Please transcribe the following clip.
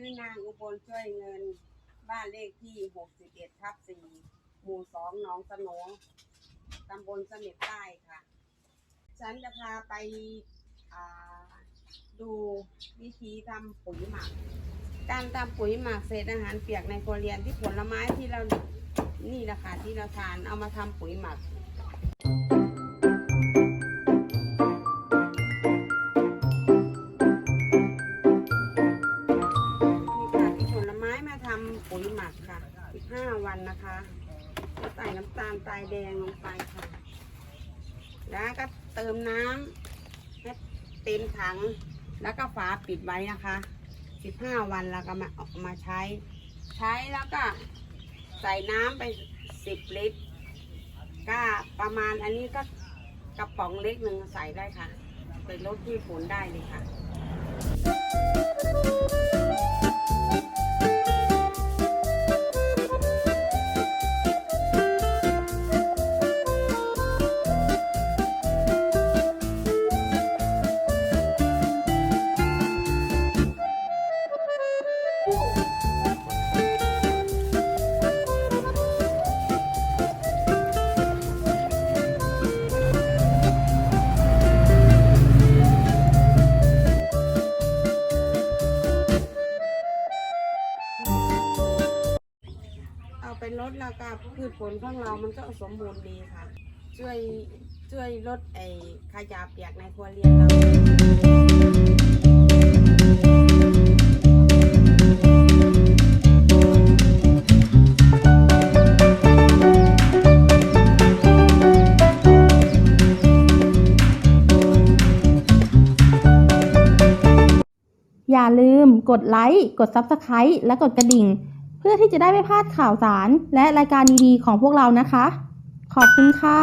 ชื่อนางอุบลช่วยเงิน บ้านเลขที่ 61ทับ4หมู่ 2 หนองสโหนตำบลเสม็ดใต้ค่ะ ฉันจะพาไปอ่าดูวิธีทำปุ๋ยหมัก การทำปุ๋ยหมักเศษอาหารเปียกในครัวเรือนที่ผลไม้ที่เรา นี่แหละค่ะที่เราทานเอามาทำปุ๋ยหมัก ค่ะ15วันนะคะก็ใส่น้ำตาลทรายแดงลงไปค่ะ แล้วก็เติมน้ำให้เต็มถัง แล้วก็ฝาปิดไว้นะคะ 15 วันแล้วก็มาเอามาใช้ ใช้แล้วก็ใส่น้ำไป 10 ลิตร ก็ประมาณอันนี้ก็กระป๋องเล็กหนึ่งใส่ได้ค่ะ เป็นรถที่ฝนได้เลยค่ะ เอาไปลดแล้วก็พืชผลของเรามันก็สมบูรณ์ดีค่ะ ช่วยช่วยลดไอ้ขยะเปียกในครัวเรือนเราอย่าลืมกดไลค์ กด Subscribe และกดกระดิ่ง เพื่อที่จะได้ไม่พลาดข่าวสารและรายการดีๆของพวกเรานะคะ ขอบคุณค่ะ